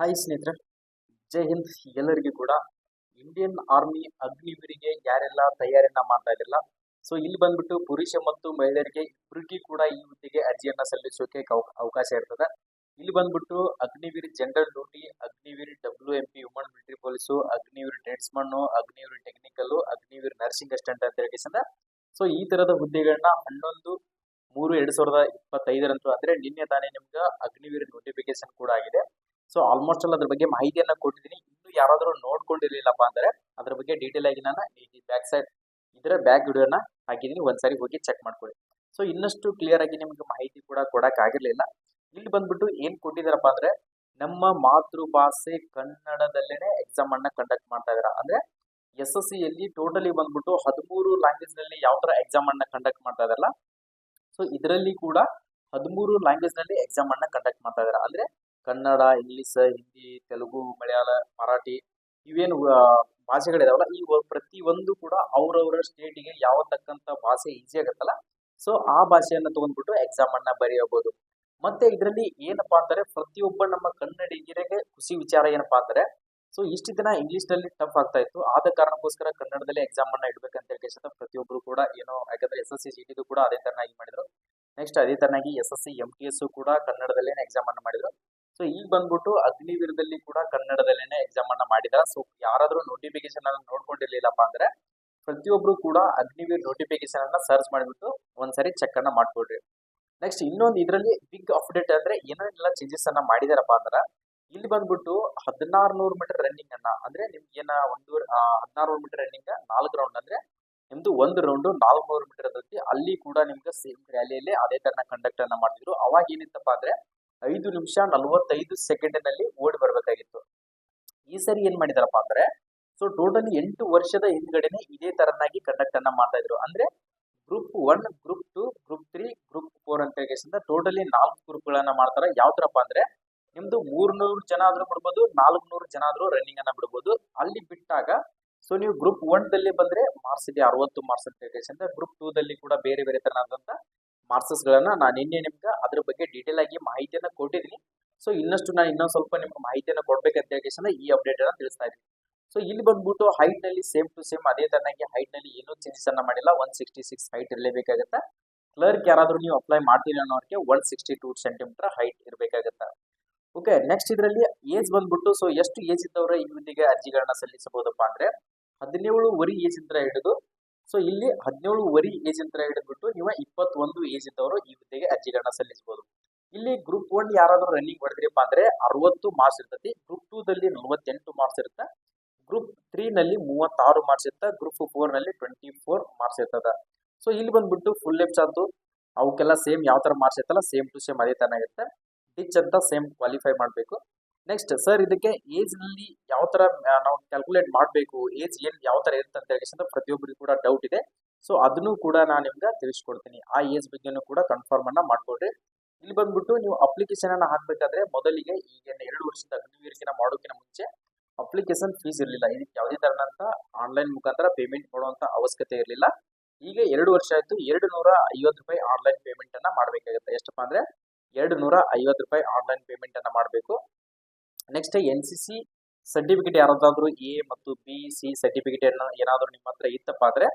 Hi ಸ್ನೇಹಿತರೆ, ಜೈ ಹಿಂದ್ ಎಲ್ಲರಿಗೂ ಕೂಡ. ಇಂಡಿಯನ್ ಆರ್ಮಿ ಅಗ್ನಿವೀರಿಗೆ ಯಾರೆಲ್ಲ ತಯಾರಿಯನ್ನ ಮಾಡ್ತಾ ಇದ್ದಿಲ್ಲ ಸೊ ಇಲ್ಲಿ ಬಂದ್ಬಿಟ್ಟು ಪುರುಷ ಮತ್ತು ಮಹಿಳೆಯರಿಗೆ ಇಬ್ಬರಿಗೂ ಕೂಡ ಈ ಹುದ್ದೆಗೆ ಅರ್ಜಿಯನ್ನ ಸಲ್ಲಿಸೋಕೆ ಅವಕಾಶ ಇರ್ತದೆ. ಇಲ್ಲಿ ಬಂದ್ಬಿಟ್ಟು Agniveer general duty, Agniveer W M P woman military police Agniveer tradesman Agniveer technical Agniveer nursing assistant ಅಂತ ಹೇಳಿ ಸೊ ಈ ತರದ ಹುದ್ದೆಗಳನ್ನ ಹನ್ನೊಂದು, ಮೂರು, ಎರಡ್ ಸಾವಿರದ ಇಪ್ಪತ್ತೈದರಂತೂ ಅಂದ್ರೆ ನಿನ್ನೆ ತಾನೇ ನಿಮ್ಗೆ ಅಗ್ನಿವೀರ್ ನೋಟಿಫಿಕೇಶನ್ ಕೂಡ ಆಗಿದೆ. ಸೊ ಆಲ್ಮೋಸ್ಟ್ ಅಲ್ಲಿ ಅದ್ರ ಬಗ್ಗೆ ಮಾಹಿತಿಯನ್ನ ಕೊಟ್ಟಿದ್ದೀನಿ. ಇನ್ನು ಯಾರಾದರೂ ನೋಡ್ಕೊಂಡಿರ್ಲಿಲ್ಲಪ್ಪ ಅಂದ್ರೆ ಅದ್ರ ಬಗ್ಗೆ ಡೀಟೇಲ್ ಆಗಿ ನಾನು ಈ ಬ್ಯಾಕ್ ಸೈಡ್ ಇದರ ಬ್ಯಾಕ್ ವಿಡಿಯೋನ ಹಾಕಿದ್ದೀನಿ. ಒಂದ್ಸರಿ ಹೋಗಿ ಚೆಕ್ ಮಾಡ್ಕೊಳ್ಳಿ. ಸೊ ಇನ್ನಷ್ಟು ಕ್ಲಿಯರ್ ಆಗಿ ನಿಮಗೆ ಮಾಹಿತಿ ಕೂಡ ಕೊಡಕ್ ಆಗಿರ್ಲಿಲ್ಲ. ಇಲ್ಲಿ ಬಂದ್ಬಿಟ್ಟು ಏನ್ ಕೊಟ್ಟಿದಾರಪ್ಪ ಅಂದ್ರೆ ನಮ್ಮ ಮಾತೃಭಾಷೆ ಕನ್ನಡದಲ್ಲೇನೆ ಎಕ್ಸಾಮ್ ಅನ್ನ ಕಂಡಕ್ಟ್ ಮಾಡ್ತಾ ಇದ್ದಾರೆ ಅಂದ್ರೆ ಎಸ್ ಎಸ್ ಸಿ ಯಲ್ಲಿ ಟೋಟಲಿ ಬಂದ್ಬಿಟ್ಟು ಹದಿಮೂರು ಲ್ಯಾಂಗ್ವೇಜ್ನಲ್ಲಿ ಯಾವ ತರ ಎಕ್ಸಾಮ್ ಅನ್ನ ಕಂಡಕ್ಟ್ ಮಾಡ್ತಾ ಇದಾರಲ್ಲ. ಸೊ ಇದರಲ್ಲಿ ಕೂಡ ಹದಿಮೂರು ಲ್ಯಾಂಗ್ವೇಜ್ನಲ್ಲಿ ಎಕ್ಸಾಮ್ ಅನ್ನ ಕಂಡಕ್ಟ್ ಮಾಡ್ತಾ ಇದಾರೆ. ಅಂದ್ರೆ ಕನ್ನಡ, ಇಂಗ್ಲಿಷ್, ಹಿಂದಿ, ತೆಲುಗು, ಮಲಯಾಳ, ಮರಾಠಿ ಇವೇನು ಭಾಷೆಗಳಿದಾವಲ್ಲ, ಈ ಪ್ರತಿಯೊಂದು ಕೂಡ ಅವ್ರವ್ರ ಸ್ಟೇಟಿಗೆ ಯಾವ ತಕ್ಕಂತ ಭಾಷೆ ಈಸಿ ಆಗುತ್ತಲ್ಲ. ಸೊ ಆ ಭಾಷೆಯನ್ನ ತಗೊಂಡ್ಬಿಟ್ಟು ಎಕ್ಸಾಮ್ ಅನ್ನ ಬರೆಯಬಹುದು ಮತ್ತೆ ಇದರಲ್ಲಿ ಏನಪ್ಪಾ ಅಂತಾರೆ ಪ್ರತಿಯೊಬ್ಬ ನಮ್ಮ ಕನ್ನಡಿಗರಿಗೆ ಖುಷಿ ವಿಚಾರ ಏನಪ್ಪಾ ಅಂದ್ರೆ ಸೊ ಇಷ್ಟು ದಿನ ಇಂಗ್ಲಿಷ್ನಲ್ಲಿ ಟಫ್ ಆಗ್ತಾ ಇತ್ತು. ಆದ ಕಾರಣಕ್ಕೋಸ್ಕರ ಕನ್ನಡದಲ್ಲಿ ಎಕ್ಸಾಮ್ ಅನ್ನ ಇಡ್ಬೇಕಂತ ಹೇಳಿ ಪ್ರತಿಯೊಬ್ರು ಕೂಡ ಏನೋ, ಯಾಕಂದ್ರೆ ಎಸ್ ಎಸ್ ಸಿ ಕೂಡ ಅದೇ ತರನಾಗಿ ಮಾಡಿದ್ರು. ನೆಕ್ಸ್ಟ್ ಅದೇ ತರನಾಗಿ S S C M T S ಕೂಡ ಕನ್ನಡದಲ್ಲೇ ಎಕ್ಸಾಮ್ ಅನ್ನ ಮಾಡಿದ್ರು. ಸೊ ಈಗ ಬಂದ್ಬಿಟ್ಟು ಅಗ್ನಿವೀರದಲ್ಲಿ ಕೂಡ ಕನ್ನಡದಲ್ಲೇನೆ ಎಕ್ಸಾಮ್ ಅನ್ನ ಮಾಡಿದಾರೆ. ಸೊ ಯಾರಾದ್ರೂ ನೋಟಿಫಿಕೇಶನ್ ಅನ್ನ ನೋಡ್ಕೊಂಡಿರ್ಲಿಲ್ಲಪ್ಪ ಅಂದ್ರೆ ಪ್ರತಿಯೊಬ್ರು ಕೂಡ ಅಗ್ನಿವೀರ್ ನೋಟಿಫಿಕೇಶನ್ ಅನ್ನ ಸರ್ಚ್ ಮಾಡಿಬಿಟ್ಟು ಒಂದ್ಸರಿ ಚೆಕ್ ಅನ್ನ ಮಾಡ್ಕೊಡ್ರಿ ನೆಕ್ಸ್ಟ್ ಇನ್ನೊಂದು ಇದರಲ್ಲಿ ಬಿಗ್ ಅಪ್ಡೇಟ್ ಅಂದ್ರೆ ಏನೇನೆಲ್ಲ ಚೇಂಜಸ್ ಅನ್ನ ಮಾಡಿದಾರಪ್ಪ ಅಂದ್ರೆ ಇಲ್ಲಿ ಬಂದ್ಬಿಟ್ಟು ಹದಿನಾರು ನೂರು ಮೀಟರ್ ರನ್ನಿಂಗ್ ಅನ್ನ ಅಂದ್ರೆ ನಿಮ್ಗೆ ಏನ ಒಂದು ಹದಿನಾರು ನೂರು ಮೀಟರ್ ರನ್ನಿಂಗ್ ನಾಲ್ಕು ರೌಂಡ್ ಅಂದ್ರೆ ನಿಮ್ದು ಒಂದು ರೌಂಡ್ ನಾಲ್ಕುನೂರು ಮೀಟರ್ ಇರ್ತೈತಿ ಅಲ್ಲಿ ಕೂಡ ನಿಮ್ಗೆ ಸೇಮ್ ರ್ಯಾಲಿಯಲ್ಲಿ ಅದೇ ತರನ ಕಂಡಕ್ಟ್ ಅನ್ನ ಮಾಡ್ತಿದ್ರು ಅವಾಗ ಏನಿತ್ತಪ್ಪ ಅಂದ್ರೆ ಐದು ನಿಮಿಷ ನಲವತ್ತೈದು ಸೆಕೆಂಡ್ನಲ್ಲಿ ಓಡಿ ಬರಬೇಕಾಗಿತ್ತು. ಈ ಸರಿ ಏನ್ ಮಾಡಿದಾರಪ್ಪ ಅಂದ್ರೆ ಸೊ ಟೋಟಲಿ ಎಂಟು ವರ್ಷದ ಹಿಂದ್ಗಡೆನೆ ಇದೇ ತರನಾಗಿ ಕಂಡಕ್ಟ್ ಅನ್ನ ಮಾಡ್ತಾ ಇದ್ರು. ಅಂದ್ರೆ group one group two group three group four ಅಂತ ಹೇಳಿ ಟೋಟಲಿ ನಾಲ್ಕು ಗ್ರೂಪ್ಗಳನ್ನ ಮಾಡ್ತಾರೆ? ಯಾವ ತರಪ್ಪ ಅಂದ್ರೆ ನಿಮ್ದು ಮೂರ್ನೂರು ಜನ ಆದ್ರೂ ಬಿಡ್ಬೋದು, ನಾಲ್ಕುನೂರು ಜನ ಆದ್ರೂ ರನ್ನಿಂಗ್ ಅನ್ನ ಬಿಡ್ಬೋದು. ಅಲ್ಲಿ ಬಿಟ್ಟಾಗ ಸೊ ನೀವು ಗ್ರೂಪ್ ಒನ್ ದಲ್ಲಿ ಬಂದ್ರೆ ಮಾರ್ಕ್ಸ್ ಇದೆ, ಅರವತ್ತು ಮಾರ್ಕ್ಸ್ ಅಂತ ಹೇಳಿ ಗ್ರೂಪ್ ಟೂ ದಲ್ಲಿ ಕೂಡ ಬೇರೆ ಬೇರೆ ತರನಾದಂತ ಮಾರ್ಕ್ಸಸ್ ಗಳನ್ನ ನಾನು ನಿನ್ನೆ ನಿಮ್ಗೆ ಅದ್ರ ಬಗ್ಗೆ ಡೀಟೇಲ್ ಆಗಿ ಮಾಹಿತಿಯನ್ನು ಕೊಟ್ಟಿದ್ದೀನಿ. ಸೊ ಇನ್ನಷ್ಟು ನಾನು ಇನ್ನೊಂದು ಸ್ವಲ್ಪ ನಿಮ್ಗೆ ಮಾಹಿತಿಯನ್ನು ಕೊಡ್ಬೇಕಂತ ಹೇಳಿ ಈ ಅಪ್ಡೇಟ್ ಅನ್ನ ತಿಳಿಸ್ತಾ ಇದ್ದೀನಿ. ಸೊ ಇಲ್ಲಿ ಬಂದ್ಬಿಟ್ಟು ಹೈಟ್ನಲ್ಲಿ ಸೇಮ್ ಟು ಸೇಮ್ ಅದೇ ತರನಾಗಿ ಹೈಟ್ನಲ್ಲಿ ಏನೂ ಚೇಂಜಸ್ ಅನ್ನ ಮಾಡಿಲ್ಲ. ಒನ್ ಸಿಕ್ಸ್ಟಿ ಸಿಕ್ಸ್ ಹೈಟ್ ಇರಲೇಬೇಕಾಗತ್ತೆ? ಕ್ಲರ್ಕ್ ಯಾರಾದರೂ ನೀವು ಅಪ್ಲೈ ಮಾಡ್ತೀರಿ ಅನ್ನೋರಿಗೆ one sixty two centimetre height ಇರಬೇಕಾಗತ್ತೆ? ಓಕೆ ನೆಕ್ಸ್ಟ್ ಇದರಲ್ಲಿ ಏಜ್ ಬಂದ್ಬಿಟ್ಟು ಸೊ ಎಷ್ಟು ಏಜ್ ಇದ್ದವರು ಈ ಹುದ್ದೆಗೆ ಅರ್ಜಿಗಳನ್ನ ಸಲ್ಲಿಸಬಹುದಪ್ಪ ಅಂದ್ರೆ ಹದಿನೇಳು ವರಿ ಏಜ್ ಇಂದ ಹಿಡಿದು ಸೊ ಇಲ್ಲಿ ಹದಿನೇಳು ವರಿ ಏಜ್ ಅಂತ ಹಿಡಿದ್ಬಿಟ್ಟು ನೀವು ಇಪ್ಪತ್ತೊಂದು ಏಜ್ ಇದ್ದವರು ಈ ಹುದ್ದೆಗೆ ಅರ್ಜಿಗಳನ್ನ ಸಲ್ಲಿಸಬಹುದು. ಇಲ್ಲಿ ಗ್ರೂಪ್ ಒನ್ ಯಾರಾದ್ರೂ ರನ್ನಿಂಗ್ ಹೊಡೆದ್ರಿಪ್ಪ ಅಂದ್ರೆ ಅರವತ್ತು ಮಾರ್ಕ್ಸ್ ಇರ್ತತಿ. ಗ್ರೂಪ್ ಟೂ ದಲ್ಲಿ ನಲವತ್ತೆಂಟು ಮಾರ್ಕ್ಸ್ ಇರುತ್ತೆ. ಗ್ರೂಪ್ ತ್ರೀ ನಲ್ಲಿ ಮೂವತ್ತಾರು ಮಾರ್ಕ್ಸ್ ಇರುತ್ತೆ. ಗ್ರೂಪ್ ಫೋರ್ನಲ್ಲಿ ಟ್ವೆಂಟಿ ಫೋರ್ ಮಾರ್ಕ್ಸ್ ಇರ್ತದ. ಸೊ ಇಲ್ಲಿ ಬಂದ್ಬಿಟ್ಟು ಫುಲ್ ಲೆಫ್ಟ್ ಆಯ್ತು ಅವಕ್ಕೆಲ್ಲ ಸೇಮ್ ಯಾವ ತರ ಮಾರ್ಕ್ಸ್ ಇರ್ತಲ್ಲ ಸೇಮ್ ಟು ಸೇಮ್ ಅದೇ ತರ ಇರುತ್ತೆ ಡಿಚ್ ಅಂತ ಸೇಮ್ ಕ್ವಾಲಿಫೈ ಮಾಡಬೇಕು. ನೆಕ್ಸ್ಟ್ ಸರ್ ಇದಕ್ಕೆ ಏಜ್ನಲ್ಲಿ ಯಾವ ತರ ನಾವು ಕ್ಯಾಲ್ಕುಲೇಟ್ ಮಾಡಬೇಕು ಏಜ್ ಏನ್ ಯಾವ ತರ ಇರುತ್ತೆ ಅಂತ ಹೇಳಿ ಪ್ರತಿಯೊಬ್ಬರಿಗೂ ಕೂಡ ಡೌಟ್ ಇದೆ. ಸೊ ಅದನ್ನು ಕೂಡ ನಾನು ನಿಮ್ಗೆ ತಿಳಿಸ್ಕೊಡ್ತೀನಿ. ಆ ಏಜ್ ಬಗ್ಗೆನೂ ಕೂಡ ಕನ್ಫರ್ಮ್ ಅನ್ನ ಮಾಡ್ಕೊಡ್ರಿ ಇಲ್ಲಿ ಬಂದ್ಬಿಟ್ಟು ನೀವು ಅಪ್ಲಿಕೇಶನ್ ಅನ್ನ ಹಾಕ್ಬೇಕಾದ್ರೆ ಮೊದಲಿಗೆ ಈಗ ಎರಡು ವರ್ಷದ ಅಗ್ನಿವೀರಿಕೆನ ಮಾಡೋಕಿನ ಮುಂಚೆ ಅಪ್ಲಿಕೇಶನ್ ಫೀಸ್ ಇರಲಿಲ್ಲ. ಇದಕ್ಕೆ ಯಾವುದೇ ತರನಂತ ಆನ್ಲೈನ್ ಮುಖಾಂತರ ಪೇಮೆಂಟ್ ಮಾಡುವಂತ ಅವಶ್ಯಕತೆ ಇರಲಿಲ್ಲ. ಈಗ ಎರಡು ವರ್ಷ ಆಯ್ತು ಎರಡು ನೂರ ಐವತ್ತು ರೂಪಾಯಿ ಆನ್ಲೈನ್ ಪೇಮೆಂಟ್ ಅನ್ನ ಮಾಡಬೇಕಾಗುತ್ತೆ. ಎಷ್ಟಪ್ಪ ಅಂದ್ರೆ ಎರಡು ನೂರ ಐವತ್ತು ರೂಪಾಯಿ ಆನ್ಲೈನ್ ಪೇಮೆಂಟ್ ಅನ್ನ ಮಾಡಬೇಕು. Next N C C certificate ಯಾರಾದ್ರೂ ಎ ಮತ್ತು ಬಿ ಸಿ ಸರ್ಟಿಫಿಕೇಟ್ ಏನಾದರೂ ನಿಮ್ಮ ಹತ್ರ ಇತ್ತಪ್ಪ ಅಂದ್ರೆ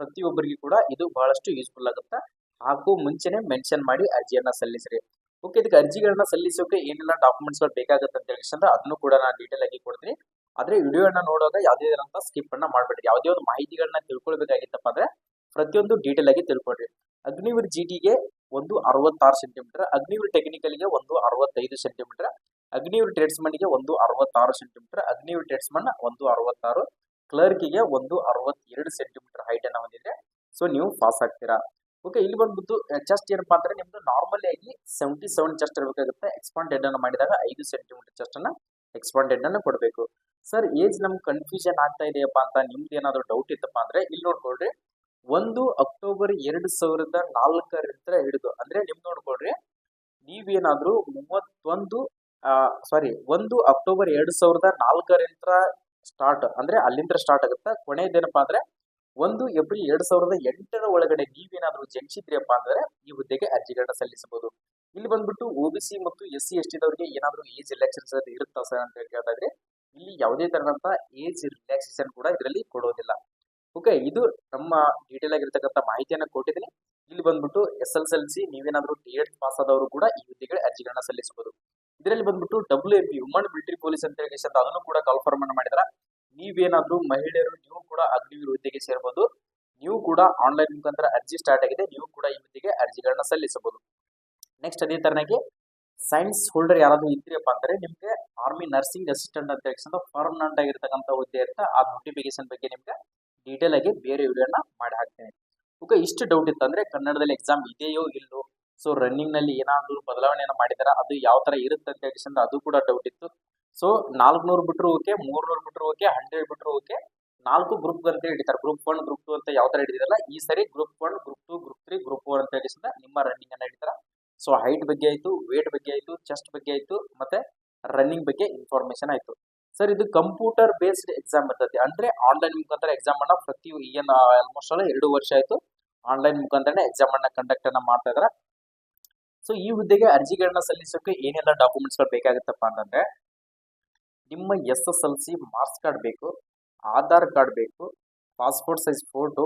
ಪ್ರತಿಯೊಬ್ಬರಿಗೂ ಕೂಡ ಇದು ಬಹಳಷ್ಟು ಯೂಸ್ಫುಲ್ ಆಗುತ್ತೆ. ಹಾಗೂ ಮುಂಚೆನೆ ಮೆನ್ಷನ್ ಮಾಡಿ ಅರ್ಜಿಯನ್ನ ಸಲ್ಲಿಸ್ರಿ. ಓಕೆ ಇದಕ್ಕೆ ಅರ್ಜಿಗಳನ್ನ ಸಲ್ಲಿಸೋಕೆ ಏನೆಲ್ಲ ಡಾಕ್ಯುಮೆಂಟ್ಸ್ಗಳು ಬೇಕಾಗುತ್ತೆ ಅಂತ ಹೇಳಿ ಅಂದ್ರೆ ಅದನ್ನು ಕೂಡ ನಾನು ಡೀಟೇಲ್ ಆಗಿ ಕೊಡ್ತೀನಿ. ಆದ್ರೆ ವಿಡಿಯೋನ ನೋಡುವಾಗ ಯಾವುದೇ ಅಂತ ಸ್ಕಿಪ್ ಅನ್ನ ಮಾಡ್ಬೇಡ್ರಿ. ಯಾವುದೇ ಒಂದು ಮಾಹಿತಿಗಳನ್ನ ತಿಳ್ಕೊಳ್ಬೇಕಾಗಿತ್ತಪ್ಪ ಅಂದ್ರೆ ಪ್ರತಿಯೊಂದು ಡೀಟೇಲ್ ಆಗಿ ತಿಳ್ಕೊಳ್ರಿ. ಅಗ್ನಿವೀರ್ ಜಿ ಟಿಗೆ ಒಂದು ಅರವತ್ತಾರು ಸೆಂಟಿಮೀಟರ್ ಅಗ್ನಿವೀರ್ ಟೆಕ್ನಿಕಲ್ಗೆ ಒಂದು ಅರವತ್ತೈದು ಸೆಂಟಿಮೀಟರ್ ಅಗ್ನಿವೀರ್ ಟ್ರೇಡ್ಸ್ಮನ್ಗೆ ಒಂದು ಅರವತ್ತಾರು ಸೆಂಟಿಮೀಟರ್ ಅಗ್ನಿಯೂರ್ ಟ್ರೇಡ್ಸ್ಮನ್ ಒಂದು ಅರವತ್ತಾರು ಕ್ಲರ್ಕಿಗೆ ಒಂದು ಅರವತ್ತೆರಡು ಸೆಂಟಿಮೀಟರ್ ಹೈಟ್ ಅನ್ನ ಹೊಂದಿದ್ರೆ ಸೊ ನೀವು ಪಾಸ್ ಆಗ್ತೀರಾ. ಓಕೆ ಇಲ್ಲಿ ಬಂದ್ಬಿಟ್ಟು ಚೆಸ್ಟ್ ಏನಪ್ಪಾ ಅಂದ್ರೆ ನಿಮ್ದು ನಾರ್ಮಲ್ ಆಗಿ ಸೆವೆಂಟಿ ಸೆವೆನ್ ಚೆಸ್ಟ್ ಇರಬೇಕಾಗುತ್ತೆ. ಎಕ್ಸ್ಪಾಂಡೆಡ್ ಅನ್ನು ಮಾಡಿದಾಗ ಐದು ಸೆಂಟಿಮೀಟರ್ ಚೆಸ್ಟ್ ಅನ್ನ ಎಕ್ಸ್ಪಾಂಡೆಡ್ ಅನ್ನು ಕೊಡಬೇಕು. ಸರ್ ಏಜ್ ನಮ್ಗೆ ಕನ್ಫ್ಯೂಷನ್ ಆಗ್ತಾ ಇದೆಯಪ್ಪ ಅಂತ ನಿಮ್ದು ಏನಾದ್ರು ಡೌಟ್ ಇತ್ತಪ್ಪ ಅಂದ್ರೆ, ಇಲ್ಲಿ ನೋಡ್ಕೊಳ್ರಿ. ಒಂದು ಅಕ್ಟೋಬರ್ ಎರಡು ಸಾವಿರದ ನಾಲ್ಕರಿಂದ ಹಿಡಿದು, ಅಂದ್ರೆ ನಿಮ್ ನೋಡ್ಕೊಳ್ರಿ, ನೀವೇನಾದ್ರೂ ಮೂವತ್ತೊಂದು ಸಾರಿ ಒಂದು ಅಕ್ಟೋಬರ್ ಎರಡು ಸಾವಿರದ ನಾಲ್ಕರಿಂದ ಸ್ಟಾರ್ಟ್ ಅಂದ್ರೆ ಅಲ್ಲಿಂದ ಸ್ಟಾರ್ಟ್ ಆಗುತ್ತೆ. ಕೊನೆಯದೇನಪ್ಪ ಅಂದ್ರೆ, ಒಂದು ಏಪ್ರಿಲ್ ಎರಡು ಸಾವಿರದ ಎಂಟರ ಒಳಗಡೆ ನೀವೇನಾದ್ರೂ ಜನಿಸಿದ್ರಿಯಪ್ಪ ಅಂದ್ರೆ, ಈ ಹುದ್ದೆಗೆ ಅರ್ಜಿಗಳನ್ನ ಸಲ್ಲಿಸಬಹುದು. ಇಲ್ಲಿ ಬಂದ್ಬಿಟ್ಟು ಓ ಬಿ ಸಿ ಮತ್ತು ಎಸ್ ಸಿ ಎಸ್ ಟಿದವರಿಗೆ ಏನಾದರೂ ಏಜ್ ರಿಲ್ಯಾಕ್ಸೇಷನ್ ಇರುತ್ತಾ ಸರ್ ಅಂತ ಕೇಳ್ತಾ ಇಲ್ಲಿ ಯಾವುದೇ ತರದಂತ ಏಜ್ ರಿಲ್ಯಾಕ್ಸೇಷನ್ ಕೂಡ ಇದರಲ್ಲಿ ಕೊಡೋದಿಲ್ಲ. ಓಕೆ ಇದು ನಮ್ಮ ಡೀಟೇಲ್ ಆಗಿರ್ತಕ್ಕಂಥ ಮಾಹಿತಿಯನ್ನು ಕೊಟ್ಟಿದ್ದೀನಿ. ಇಲ್ಲಿ ಬಂದ್ಬಿಟ್ಟು ಎಸ್ ಎಲ್ ಎಲ್ ಸಿ ನೀವೇನಾದ್ರೂ ಟಿ ಎಡ್ ಪಾಸ್ ಆದವರು ಕೂಡ ಈ ಹುದ್ದೆಗೆ ಅರ್ಜಿಗಳನ್ನ ಸಲ್ಲಿಸಬಹುದು. ಇದರಲ್ಲಿ ಬಂದ್ಬಿಟ್ಟು W M P woman military police ಅಂತ ಹೇಳಿ ಅದನ್ನು ಕೂಡ ಕನ್ಫರ್ಮ್ ಅನ್ನು ಮಾಡಿದ್ರ. ನೀವೇನಾದ್ರೂ ಮಹಿಳೆಯರು, ನೀವು ಕೂಡ ಅಗ್ನಿವೀರ ಹುದ್ದೆಗೆ ಸೇರಬಹುದು ನೀವು ಕೂಡ ಆನ್ಲೈನ್ ಮುಖಾಂತರ ಅರ್ಜಿ ಸ್ಟಾರ್ಟ್ ಆಗಿದೆ. ನೀವು ಕೂಡ ಈ ಹುದ್ದೆಗೆ ಅರ್ಜಿಗಳನ್ನ ಸಲ್ಲಿಸಬಹುದು. ನೆಕ್ಸ್ಟ್ ಅದೇ ತರನಾಗಿ ಸೈನ್ಸ್ ಹೋಲ್ಡರ್ ಯಾರಾದ್ರೂ ಇದ್ರಿಯಪ್ಪ ಅಂದ್ರೆ ನಿಮ್ಗೆ ಆರ್ಮಿ ನರ್ಸಿಂಗ್ ಅಸಿಸ್ಟೆಂಟ್ ಅಂತ ಹೇಳಿ ಪರ್ಮನೆಂಟ್ ಆಗಿರ್ತಕ್ಕಂಥ ಹುದ್ದೆ ಅಂತ ಆ ನೋಟಿಫಿಕೇಶನ್ ಬಗ್ಗೆ ನಿಮ್ಗೆ ಡೀಟೇಲ್ ಆಗಿ ಬೇರೆ ವಿಡಿಯೋನ ಮಾಡಿ ಹಾಕ್ತೇನೆ. ಓಕೆ ಇಷ್ಟು ಡೌಟ್ ಇತ್ತು ಅಂದ್ರೆ ಕನ್ನಡದಲ್ಲಿ ಎಕ್ಸಾಮ್ ಇದೆಯೋ ಇಲ್ಲೋ ಸೊ ರನ್ನಿಂಗ್ನಲ್ಲಿ ಏನಾದ್ರು ಬದಲಾವಣೆಯನ್ನು ಮಾಡಿದಾರ? ಅದು ಯಾವ ತರ ಇರುತ್ತೆ ಅಂತ ಹೇಳಿ ಅದು ಕೂಡ ಡೌಟ್ ಇತ್ತು. ಸೊ ನಾಲ್ಕುನೂರು ಬಿಟ್ರು ಓಕೆ, ಮೂರ್ನೂರು ಬಿಟ್ರು ಓಕೆ ಹಂಡ್ರೆಡ್ ಬಿಟ್ರು ಓಕೆ, ನಾಲ್ಕು ಗ್ರೂಪ್ ಅಂತ ಹಿಡಿತಾರೆ ಗ್ರೂಪ್ ಒನ್ ಗ್ರೂಪ್ ಟು ಅಂತ ಯಾವ ತರ ಹಿಡಿದಿರಲ್ಲ ಈ ಸರಿ group one group two group three group four ಅಂತ ಹೇಳಿ ನಿಮ್ಮ ರನ್ನಿಂಗ್ ಅನ್ನ ಹಿಡಿತಾರ ಸೊ ಹೈಟ್ ಬಗ್ಗೆ ಆಯ್ತು ವೇಟ್ ಬಗ್ಗೆ ಆಯ್ತು ಚೆಸ್ಟ್ ಬಗ್ಗೆ ಆಯ್ತು, ಮತ್ತೆ ರನ್ನಿಂಗ್ ಬಗ್ಗೆ ಇನ್ಫಾರ್ಮೇಶನ್ ಆಯ್ತು. ಸರ್ ಇದು ಕಂಪ್ಯೂಟರ್ ಬೇಸ್ಡ್ ಎಕ್ಸಾಮ್ ಇರ್ತದೆ ಅಂದ್ರೆ ಆನ್ಲೈನ್ ಮುಖಾಂತರ ಎಕ್ಸಾಮ್ ಅನ್ನ ಪ್ರತಿ ಏನು ಆಲ್ಮೋಸ್ಟ್ ಅಲ್ಲ, ಎರಡು ವರ್ಷ ಆಯ್ತು ಆನ್ಲೈನ್ ಮುಖಾಂತರ ಎಕ್ಸಾಮ್ ಅನ್ನ ಕಂಡಕ್ಟ್ ಅನ್ನ ಮಾಡ್ತಾ ಇದಾರೆ ಸೊ ಈ ಹುದ್ದೆಗೆ ಅರ್ಜಿಗಳನ್ನ ಸಲ್ಲಿಸೋಕೆ ಏನೆಲ್ಲ ಡಾಕ್ಯುಮೆಂಟ್ಸ್ಗಳು ಬೇಕಾಗುತ್ತಪ್ಪ ಅಂತಂದ್ರೆ, ನಿಮ್ಮ S S L C marks card ಬೇಕು, ಆಧಾರ್ ಕಾರ್ಡ್ ಬೇಕು, passport size photo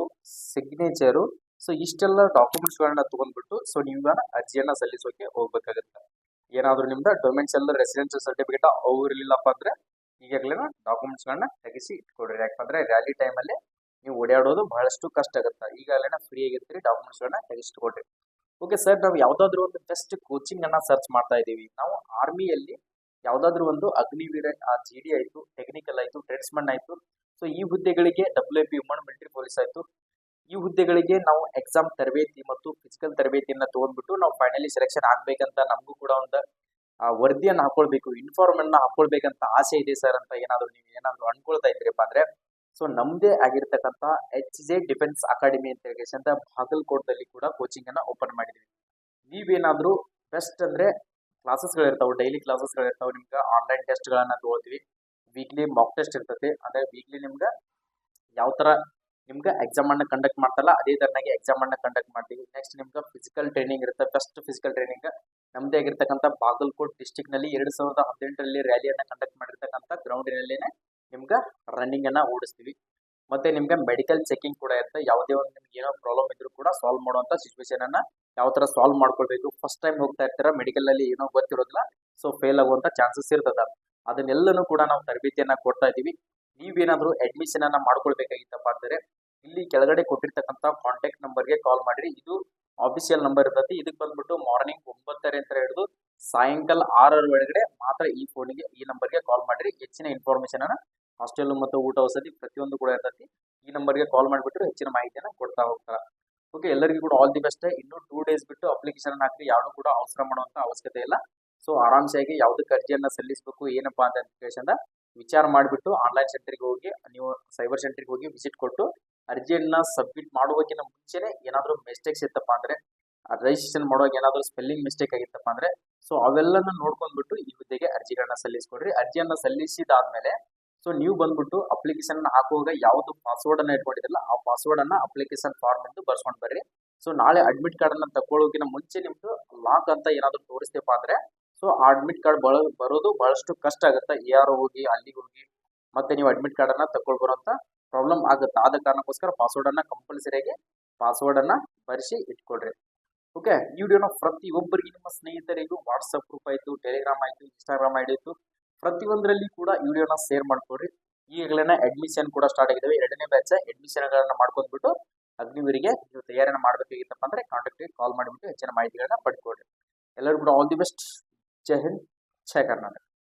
signature so ಇಷ್ಟೆಲ್ಲ ಡಾಕ್ಯುಮೆಂಟ್ಸ್ ಗಳನ್ನ ತಗೊಂಡ್ಬಿಟ್ಟು ಸೊ ನೀವು ಅರ್ಜಿಯನ್ನ ಸಲ್ಲಿಸೋಕೆ ಹೋಗ್ಬೇಕಾಗುತ್ತೆ. ಏನಾದರೂ ನಿಮ್ದು ಡೊಮೆನ್ಸ್ ಎಲ್ಲ ರೆಸಿಡೆನ್ಷಿಯಲ್ ಸರ್ಟಿಫಿಕೇಟ್ ಇರಲಿಲ್ಲಪ್ಪ ಅಂದ್ರೆ ಈಗಾಗಲೇ ಡಾಕ್ಯುಮೆಂಟ್ಸ್ ಗಳನ್ನ ತೆಗಿಸಿ ಇಟ್ಕೊಡ್ರಿ. ಯಾಕಂದ್ರೆ ರ್ಯಾಲಿ ಟೈಮಲ್ಲಿ ನೀವು ಓಡಾಡೋದು ಬಹಳಷ್ಟು ಕಷ್ಟ ಆಗುತ್ತೆ. ಈಗಾಗಲೇ ಫ್ರೀ ಆಗಿರ್ತೀರಿ ಡಾಕ್ಯುಮೆಂಟ್ಸ್ ಗಳನ್ನ ತೆಗಿಸಿಟ್ಕೊಡ್ರಿ. ಓಕೆ ಸರ್ ನಾವು ಯಾವ್ದಾದ್ರು ಒಂದು ಬೆಸ್ಟ್ ಕೋಚಿಂಗ್ ಅನ್ನ ಸರ್ಚ್ ಮಾಡ್ತಾ ಇದ್ದೀವಿ. ನಾವು ಆರ್ಮಿಯಲ್ಲಿ ಯಾವ್ದಾದ್ರು ಒಂದು ಅಗ್ನಿವೀರ ಜಿ ಡಿ ಆಯ್ತು ಟೆಕ್ನಿಕಲ್ ಆಯ್ತು ಟ್ರೇಡ್ಸ್ಮನ್ ಆಯ್ತು. ಸೊ ಈ ಹುದ್ದೆಗಳಿಗೆ W P woman military police ಆಯ್ತು. ಈ ಹುದ್ದೆಗಳಿಗೆ ನಾವು ಎಕ್ಸಾಮ್ ತರಬೇತಿ ಮತ್ತು ಫಿಸಿಕಲ್ ತರಬೇತಿಯನ್ನ ತಗೊಂಡ್ಬಿಟ್ಟು ನಾವು ಫೈನಲಿ ಸೆಲೆಕ್ಷನ್ ಆಗ್ಬೇಕಂತ ನಮಗೂ ಕೂಡ ಒಂದು ವರದಿಯನ್ನ ಹಾಕೊಳ್ಬೇಕು ಇನ್ಫಾರ್ಮೆಂಟ್ನ ಹಾಕೊಳ್ಬೇಕಂತ ಆಸೆ ಇದೆ ಸರ್ ಅಂತ ಏನಾದರೂ ನೀವು ಏನಾದರೂ ಅನ್ಕೊಳ್ತಾ ಇದ್ರಿಪ್ಪ ಅಂದ್ರೆ ಸೊ ನಮ್ದೇ ಆಗಿರ್ತಕ್ಕಂಥ ಎಚ್ ಜೆ ಡಿಫೆನ್ಸ್ ಅಕಾಡೆಮಿ ಅಂತ ಹೇಳಿ ಅಂತ ಬಾಗಲಕೋಟದಲ್ಲಿ ಕೂಡ ಕೋಚಿಂಗ್ ಅನ್ನ ಓಪನ್ ಮಾಡಿದ್ವಿ. ನೀವೇನಾದ್ರೂ ಬೆಸ್ಟ್ ಅಂದ್ರೆ ಕ್ಲಾಸಸ್ಗಳಿರ್ತಾವೆ ಡೈಲಿ ಕ್ಲಾಸಸ್ಗಳಿರ್ತಾವ ನಿಮ್ಗೆ ಆನ್ಲೈನ್ ಟೆಸ್ಟ್ಗಳನ್ನ ತಗೋತೀವಿ. ವೀಕ್ಲಿ ಮಾಕ್ ಟೆಸ್ಟ್ ಇರ್ತೈತಿ ಅಂದ್ರೆ ವೀಕ್ಲಿ ನಿಮ್ಗೆ ಯಾವ ತರ ನಿಮ್ಗೆ ಎಕ್ಸಾಮ್ ಅನ್ನ ಕಂಡಕ್ಟ್ ಮಾಡ್ತಲ್ಲ ಅದೇ ತರನಾಗಿ ಎಕ್ಸಾಮ್ ಅನ್ನ ಕಂಡಕ್ಟ್ ಮಾಡ್ತೀವಿ. ನೆಕ್ಸ್ಟ್ ನಿಮ್ಗೆ ಫಿಸಿಕಲ್ ಟ್ರೈನಿಂಗ್ ಇರುತ್ತೆ. ಬೆಸ್ಟ್ ಫಿಸಿಕಲ್ ಟ್ರೈನಿಂಗ್ ನಮ್ದೇ ಆಗಿರ್ತಕ್ಕಂಥ ಬಾಗಲಕೋಟ್ ಡಿಸ್ಟಿಕ್ನಲ್ಲಿ ಎರಡ್ ಸಾವಿರದ ಹದಿನೆಂಟರಲ್ಲಿ ರ್ಯಾಲಿಯನ್ನ ಕಂಡಕ್ಟ್ ಮಾಡಿರ್ತಕ್ಕಂಥ ಗ್ರೌಂಡಿನಲ್ಲಿನೇ ನಿಮ್ಗೆ ರನ್ನಿಂಗ್ ಅನ್ನ ಓಡಿಸ್ತೀವಿ. ಮತ್ತೆ ನಿಮ್ಗೆ ಮೆಡಿಕಲ್ ಚೆಕಿಂಗ್ ಕೂಡ ಇರುತ್ತೆ. ಯಾವುದೇ ಒಂದು ನಿಮ್ಗೆ ಏನೋ ಪ್ರಾಬ್ಲಮ್ ಇದ್ರೂ ಕೂಡ ಸಾಲ್ವ್ ಸಿಚುವೇಶನ್ ಅನ್ನ ಯಾವ ತರ ಸಾಲ್ವ್ ಮಾಡ್ಕೊಳ್ಬೇಕು? ಫಸ್ಟ್ ಟೈಮ್ ಹೋಗ್ತಾ ಇರ್ತೀರಾ? ಮೆಡಿಕಲ್ ಅಲ್ಲಿ ಏನೋ ಗೊತ್ತಿರೋದಿಲ್ಲ. ಸೊ ಫೇಲ್ ಆಗುವಂತ ಚಾನ್ಸಸ್ ಇರ್ತದ. ಅದನ್ನೆಲ್ಲನೂ ಕೂಡ ನಾವು ತರಬೇತಿಯನ್ನ ಕೊಡ್ತಾ ಇದೀವಿ ನೀವೇನಾದ್ರೂ ಅಡ್ಮಿಷನ್ ಅನ್ನ ಮಾಡ್ಕೊಳ್ಬೇಕಾಗಿತ್ತಪ್ಪ ಅಂದ್ರೆ ಇಲ್ಲಿ ಕೆಳಗಡೆ ಕೊಟ್ಟಿರ್ತಕ್ಕಂಥ ಕಾಂಟ್ಯಾಕ್ಟ್ ನಂಬರ್ಗೆ ಕಾಲ್ ಮಾಡಿರಿ. ಇದು ಆಫಿಷಿಯಲ್ ನಂಬರ್ ಇರ್ತೈತಿ. ಇದಕ್ಕೆ ಬಂದ್ಬಿಟ್ಟು ಮಾರ್ನಿಂಗ್ ಒಂಬತ್ತರೆ ಅಂತ ಹಿಡಿದು ಸಾಯಂಕಾಲ ಆರರ ಒಳಗಡೆ ಮಾತ್ರ ಈ ಫೋನಿಗೆ ಈ ನಂಬರ್ಗೆ ಕಾಲ್ ಮಾಡಿರಿ. ಹೆಚ್ಚಿನ ಇನ್ಫಾರ್ಮೇಶನ್ ಅನ್ನ ಹಾಸ್ಟೆಲ್ ಮತ್ತು ಊಟ ವಸತಿ ಪ್ರತಿಯೊಂದು ಕೂಡ ಇರ್ತೈತಿ. ಈ ನಂಬರ್ಗೆ ಕಾಲ್ ಮಾಡಿಬಿಟ್ಟು ಹೆಚ್ಚಿನ ಮಾಹಿತಿಯನ್ನು ಕೊಡ್ತಾ ಹೋಗ್ತಾರೆ. ಓಕೆ ಎಲ್ಲರಿಗೂ ಕೂಡ ಆಲ್ ದಿ ಬೆಸ್ಟ್ ಇನ್ನು ಟೂ ಡೇಸ್ ಬಿಟ್ಟು ಅಪ್ಲಿಕೇಶನ್ ಹಾಕಿ ಯಾರು ಕೂಡ ಅವಸರ ಮಾಡುವಂಥ ಅವಶ್ಯಕತೆ ಇಲ್ಲ. ಸೊ ಆರಾಮ್ಸಾಗಿ ಯಾವುದಕ್ಕೆ ಅರ್ಜಿಯನ್ನು ಸಲ್ಲಿಸಬೇಕು, ಏನಪ್ಪಾ ಅಂತ ಕೇಳಿಸಂದ ವಿಚಾರ ಮಾಡಿಬಿಟ್ಟು ಆನ್ಲೈನ್ ಸೆಂಟರ್ಗೆ ಹೋಗಿ, ನೀವು ಸೈಬರ್ ಸೆಂಟರ್ಗೆ ಹೋಗಿ ವಿಸಿಟ್ ಕೊಟ್ಟು ಅರ್ಜಿಯನ್ನ ಸಬ್ಮಿಟ್ ಮಾಡುವಕ್ಕಿಂತ ಮುಂಚೆನೇ ಏನಾದರೂ ಮಿಸ್ಟೇಕ್ಸ್ ಇತ್ತಪ್ಪ ಅಂದ್ರೆ ರಿಜಿಸ್ಟ್ರೇಷನ್ ಮಾಡುವಾಗ ಏನಾದರೂ ಸ್ಪೆಲ್ಲಿಂಗ್ ಮಿಸ್ಟೇಕ್ ಆಗಿತ್ತಪ್ಪ ಅಂದ್ರೆ ಸೊ ಅವೆಲ್ಲನ ನೋಡ್ಕೊಂಡ್ಬಿಟ್ಟು ಈ ಹುದ್ದೆಗೆ ಅರ್ಜಿಗಳನ್ನ ಸಲ್ಲಿಸ್ಕೊಡ್ರಿ. ಅರ್ಜಿಯನ್ನು ಸಲ್ಲಿಸಿದಾದ್ಮೇಲೆ ಸೊ ನೀವು ಬಂದ್ಬಿಟ್ಟು ಅಪ್ಲಿಕೇಶನ್ ಹಾಕುವಾಗ ಯಾವ್ದು ಪಾಸ್ವರ್ಡ್ ಅನ್ನ ಇಟ್ಕೊಂಡಿದ್ರಲ್ಲ ಆ ಪಾಸ್ವರ್ಡ್ ಅನ್ನ ಅಪ್ಲಿಕೇಶನ್ ಫಾರ್ಮ್ ಎಂದು ಬರ್ಸ್ಕೊಂಡ್ ಬರ್ರಿ. ಸೊ ನಾಳೆ ಅಡ್ಮಿಟ್ ಕಾರ್ಡ್ ಅನ್ನ ತಗೊಳ್ಳೋಕಿನ ಮುಂಚೆ ನಿಮ್ದು ಲಾಕ್ ಅಂತ ಏನಾದ್ರು ತೋರಿಸ್ತೇಪ ಅಂದ್ರೆ ಸೊ ಆ ಅಡ್ಮಿಟ್ ಕಾರ್ಡ್ ಬಳ, ಬರೋದು ಬಹಳಷ್ಟು ಕಷ್ಟ ಆಗುತ್ತೆ. ಎ ಆರ್ ಹೋಗಿ ಅಲ್ಲಿಗೆ ಹೋಗಿ, ಮತ್ತೆ ನೀವು ಅಡ್ಮಿಟ್ ಕಾರ್ಡ್ ಅನ್ನ ತಗೊಳ್ ಬರೋಂತ ಪ್ರಾಬ್ಲಮ್ ಆಗುತ್ತೆ. ಆದ ಕಾರಣಕ್ಕೋಸ್ಕರ ಪಾಸ್ವರ್ಡ್ ಅನ್ನ ಕಂಪಲ್ಸರಿಯಾಗಿ ಪಾಸ್ವರ್ಡ್ ಅನ್ನ ಬರೆಸಿ ಇಟ್ಕೊಳ್ರಿ. ಓಕೆ ಈ ವಿಡಿಯೋನ ಪ್ರತಿಯೊಬ್ಬರಿಗೆ ನಿಮ್ಮ ಸ್ನೇಹಿತರಿಗೂ ವಾಟ್ಸಪ್ ಗ್ರೂಪ್ ಆಯಿತು ಟೆಲಿಗ್ರಾಮ್ ಆಯ್ತು ಇನ್ಸ್ಟಾಗ್ರಾಮ್ ಐಡಿ ಪ್ರತಿಯೊಂದರಲ್ಲಿ ಕೂಡ ವಿಡಿಯೋನ ಶೇರ್ ಮಾಡ್ಕೊಡ್ರಿ ಈಗಲೇ ಅಡ್ಮಿಷನ್ ಕೂಡ ಸ್ಟಾರ್ಟ್ ಆಗಿದ್ದಾವೆ ಎರಡನೇ ಬ್ಯಾಚ್ ಅಡ್ಮಿಷನ್ಗಳನ್ನು ಮಾಡ್ಕೊಂಡ್ಬಿಟ್ಟು ಅಗ್ನಿವರಿಗೆ ನೀವು ತಯಾರಿನ ಮಾಡಬೇಕಾಗಿತ್ತಪ್ಪ ಅಂದ್ರೆ ಕಾಂಟ್ಯಾಕ್ಟ್ ಕಾಲ್ ಮಾಡಿಬಿಟ್ಟು ಹೆಚ್ಚಿನ ಮಾಹಿತಿಗಳನ್ನ ಪಡ್ಕೊಡ್ರಿ ಎಲ್ಲರೂ ಕೂಡ ಆಲ್ ದಿ ಬೆಸ್ಟ್ ಜೈ ಹಿಂದ್, ಜೈ ಕರ್ನಾಟಕ.